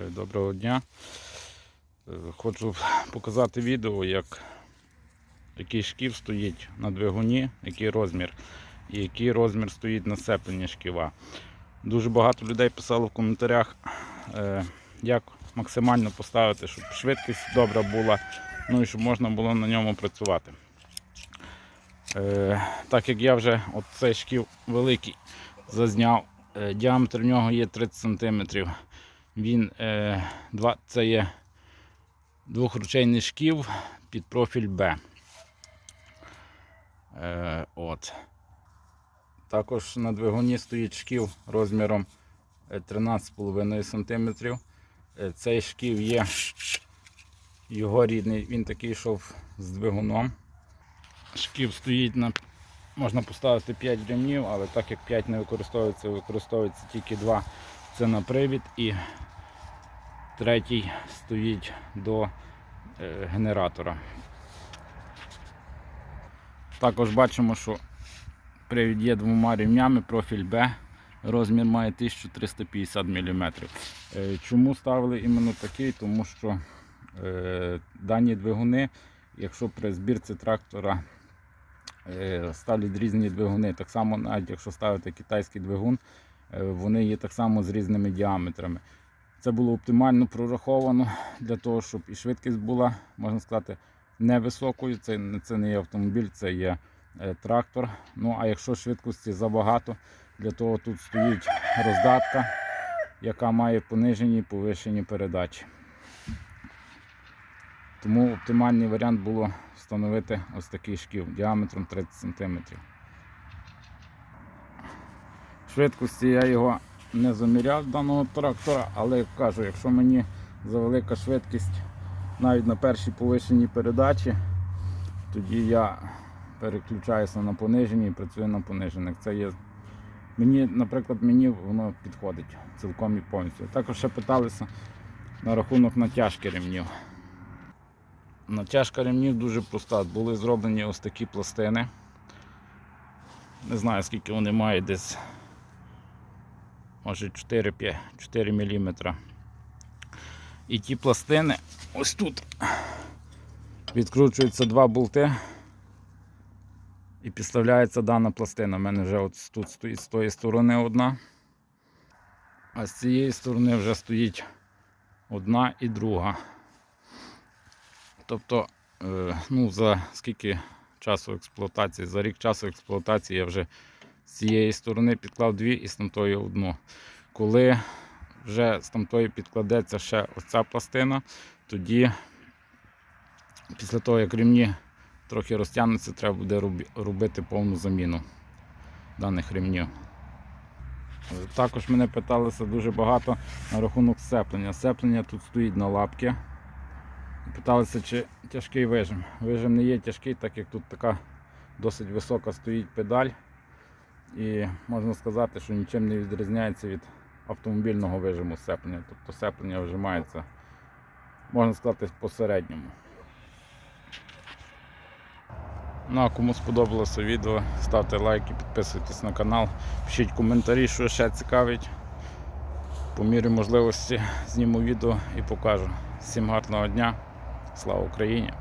Е, Доброго дня. Е, Хочу показати відео, як який шків стоїть на двигуні, який розмір, і який розмір стоїть на сцепленні шківа. Дуже багато людей писало в коментарях, е, як максимально поставити, щоб швидкість добра була, ну і щоб можна було на ньому працювати. Так як я вже цей шків великий зазняв, діаметр в нього є 30 см. Він е, два, це є двохручейний шків під профіль Б. Е, от. Також на двигуні стоїть шків розміром е, 13,5 см. Е, Цей шків є його рідний, він такий йшов з двигуном. Шків стоїть на. Можна поставити 5 ремнів, але так як 5 не використовується, використовується тільки 2. Це на привід і третій стоїть до е, генератора. Також бачимо, що привід є двома рівнями, профіль Б, розмір має 1350 мм. Е, Чому ставили іменно такий? Тому що е, дані двигуни, якщо при збірці трактора ставлять різні двигуни, так само, навіть якщо ставити китайський двигун, вони є так само з різними діаметрами. Це було оптимально прораховано для того, щоб і швидкість була, можна сказати, невисокою. Це, це не є автомобіль, це є е, трактор. Ну а якщо швидкості забагато, для того тут стоїть роздатка, яка має понижені і повишені передачі. Тому оптимальний варіант було встановити ось такий шків діаметром 30 см. Швидкості я його не заміряв даного трактора, але кажу, якщо мені завелика швидкість навіть на першій повишеній передачі, тоді я переключаюся на понижені і працюю на понижених. Це є мені, наприклад, мені воно підходить цілком і повністю. Також ще питалися на рахунок натяжки ремнів. Натяжка ремнів дуже проста. Були зроблені ось такі пластини. Не знаю скільки вони мають десь може 4, 4 мм. І ті пластини ось тут відкручуються два болти і підставляється дана пластина. У мене вже от тут стоїть з тої сторони одна, а з цієї сторони вже стоїть одна і друга. Тобто, е, ну, за скільки часу експлуатації, за рік часу експлуатації я вже з цієї сторони підклав дві і з тамтої одну. Коли вже з тамтої підкладеться ще оця пластина, тоді після того, як ремні трохи розтягнуться, треба буде робити повну заміну даних ремнів. Також мене питалися дуже багато на рахунок сцеплення. Сцеплення тут стоїть на лапки. Питалися, чи тяжкий вижим. Вижим не є тяжкий, так як тут така досить висока стоїть педаль. І можна сказати, що нічим не відрізняється від автомобільного вижиму сцеплення. Тобто сцеплення вжимається, можна сказати, посередньому. Ну а кому сподобалося відео, ставте лайки, підписуйтесь на канал, пишіть коментарі, що ще цікавить. По мірі можливості зніму відео і покажу. Всім гарного дня. Слава Україні!